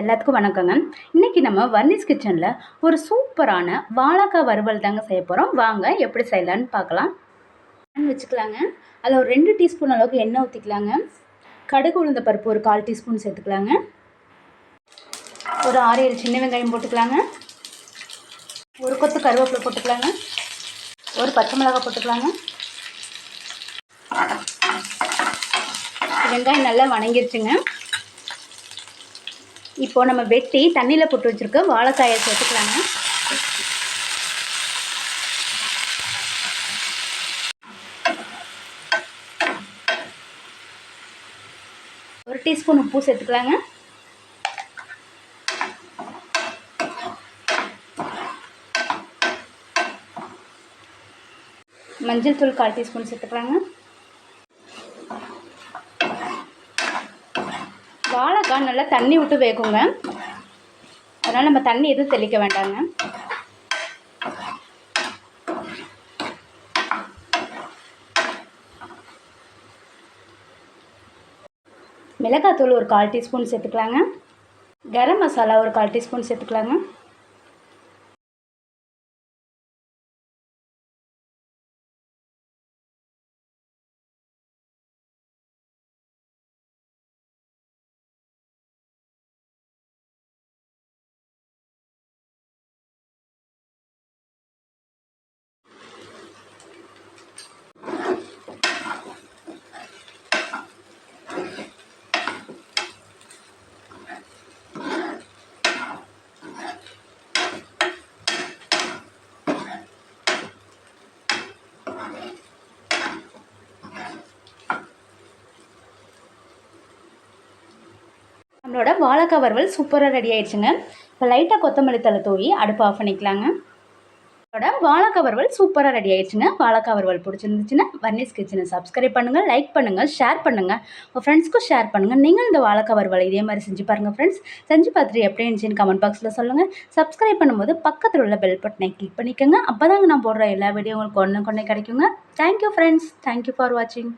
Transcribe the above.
எல்லாத்துக்கும் வணக்கங்க. இன்றைக்கி நம்ம வர்னிஸ் கிச்சனில் ஒரு சூப்பரான வாழைக்காய் வறுவல் தாங்க செய்ய போகிறோம் வாங்க எப்படி செய்யலான்னு பார்க்கலாம். வச்சுக்கலாங்க. அதில் ஒரு ரெண்டு டீஸ்பூன் அளவுக்கு எண்ணெய் ஊற்றிக்கலாங்க கடுகு உளுந்த பருப்பு ஒரு கால் டீஸ்பூன் சேர்த்துக்கலாங்க. ஒரு ஆறு ஏழு சின்ன வெங்காயம் போட்டுக்கலாங்க. ஒரு கொத்து கருவேப்பிலை போட்டுக்கலாங்க. ஒரு பச்சை மிளகாய் போட்டுக்கலாங்க. வெங்காயம் நல்லா வணங்கிருச்சுங்க. இப்போ நம்ம வெட்டி தண்ணியில் போட்டு வச்சுருக்க வாழைக்காயை சேர்த்துக்கலாங்க. ஒரு டீஸ்பூன் உப்பு சேர்த்துக்கலாங்க. மஞ்சள் தூள் கால் டீஸ்பூன் சேர்த்துக்கலாங்க. வாழைக்காய் நல்லா தண்ணி விட்டு வேகுங்க. அதனால் நம்ம தண்ணி எதுவும் தெளிக்க வேண்டாங்க. மிளகாத்தூள் ஒரு கால் டீஸ்பூன் சேர்த்துக்கலாங்க. கரம் மசாலா ஒரு கால் டீஸ்பூன் சேர்த்துக்கலாங்க. நம்மளோட வாழைக்காய் வறுவல் சூப்பராக ரெடி ஆயிடுச்சுங்க. இப்போ லைட்டாக கொத்தமல்லி தலை தூவி அடுப்பு ஆஃப் பண்ணிக்கலாங்க. நம்மளோட வாழைக்காய் வறுவல் சூப்பராக ரெடி ஆயிடுச்சுங்க. வாழைக்காய் வறுவல் பிடிச்சிருந்துச்சுன்னா வர்னிஸ் கிச்சனை சப்ஸ்கிரைப் பண்ணுங்கள் லைக் பண்ணுங்கள் ஷேர் பண்ணுங்கள் உங்கள் ஃப்ரெண்ட்ஸ்க்கும் ஷேர் பண்ணுங்கள் நீங்கள் இந்த வாழைக்காய் வறுவல் இதே மாதிரி செஞ்சு பாருங்கள் ஃப்ரெண்ட்ஸ் செஞ்சு பார்த்துட்டு எப்படி இருந்துச்சுன்னு கமெண்ட் பாக்ஸில் சொல்லுங்கள் சப்ஸ்கிரைப் பண்ணும்போது பக்கத்தில் உள்ள பெல் பட்டனை கிளிக் பண்ணிக்கோங்க. அப்போ தாங்க நான் போடுற எல்லா வீடியோ உங்களுக்கு ஒன்று கொண்டே கிடைக்குங்க. தேங்க்யூ ஃப்ரெண்ட்ஸ் தேங்க்யூ ஃபார் வாட்சிங்